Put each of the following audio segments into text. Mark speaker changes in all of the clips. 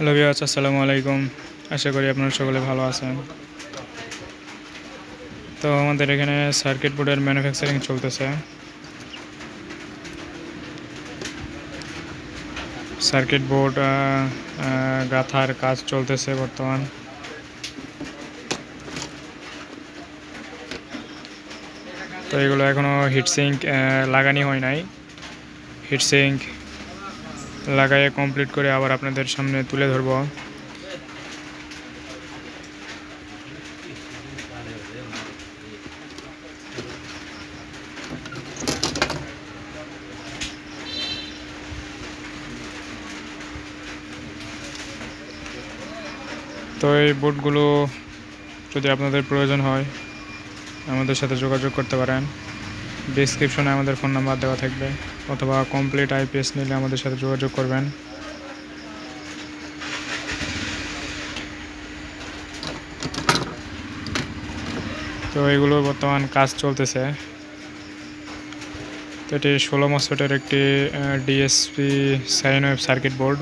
Speaker 1: Hello বিয়াস আসসালামু আলাইকুম। আশা করি আপনারা সকলে ভালো আছেন। তো আমাদের এখানে সার্কিট বোর্ডের ম্যানুফ্যাকচারিং চলতেছে। সার্কিট বোর্ড গাথার কাজ চলতেছে বর্তমান। তো এগুলো এখনও হিটসিঙ্ক লাগানি হয় নাই। হিটসিঙ্ক লাগাইয়ে কমপ্লিট করে আবার আপনাদের সামনে তুলে ধরবো। তো এই বোর্ডগুলো যদি আপনাদের প্রয়োজন হয়, আমাদের সাথে যোগাযোগ করতে পারেন। ডিসক্রিপশনে আমাদের ফোন নাম্বার দেওয়া থাকবে। অথবা কমপ্লিট আইপিএস নিলে আমাদের সাথে যোগাযোগ করবেন। তো এগুলো বর্তমান কাজ চলতেছে। তো এটি ষোলো মসফেটের একটি DSP sine wave circuit board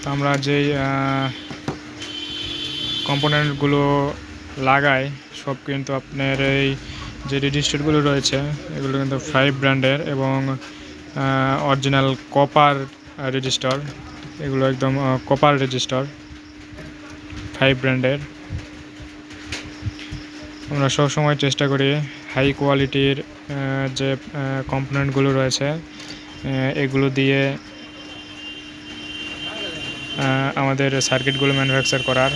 Speaker 1: তো আমরা যেই কম্পোনেন্টগুলো লাগাই, সব কিন্তু আপনার এই যে রেজিস্টারগুলো রয়েছে, এগুলো কিন্তু ফাইভ ব্র্যান্ডের এবং অরিজিনাল কপার রেজিস্টার এগুলো একদম কপার রেজিস্টার ফাইভ ব্র্যান্ডের। আমরা সবসময় চেষ্টা করি হাই কোয়ালিটির যে কম্পোনেন্টগুলো রয়েছে এগুলো দিয়ে আমাদের সার্কিটগুলো ম্যানুফ্যাকচার করার।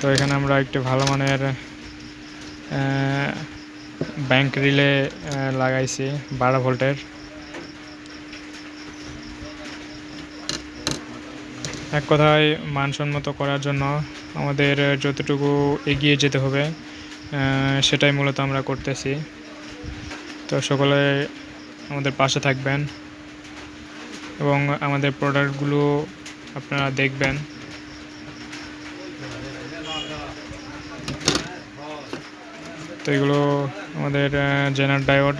Speaker 1: তো এখানে আমরা একটি ভালো মানের ব্যাংক রিলে লাগাইছি, বারো ভোল্টের। এক কথায় মানসম্মত করার জন্য আমাদের যতটুকু এগিয়ে যেতে হবে সেটাই মূলত আমরা করতেছি। তো সকলে আমাদের পাশে থাকবেন এবং আমাদের প্রোডাক্টগুলো আপনারা দেখবেন। তো এগুলো আমাদের জেনার ডায়োড।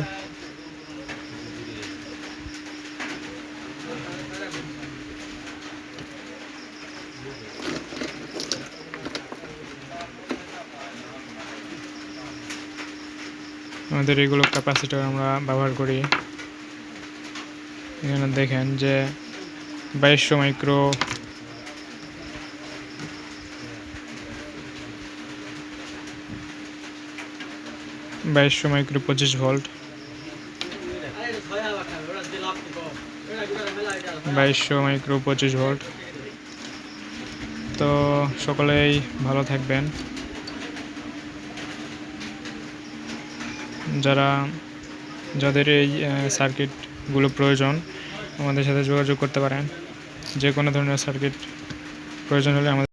Speaker 1: আমাদের এগুলো ক্যাপাসিটার আমরা ব্যবহার করি। এখানে দেখেন যে বাইশশো মাইক্রো বাইশশো মাইক্রো পঁচিশ ভোল্ট। বাইশশো মাইক্রো পঁচিশ ভোল্ট। তো সকলেই ভালো থাকবেন। যারা, যাদের এই সার্কিটগুলো প্রয়োজন, আমাদের সাথে যোগাযোগ করতে পারেন। যে কোনো ধরনের সার্কিট প্রয়োজন হলে আমাদের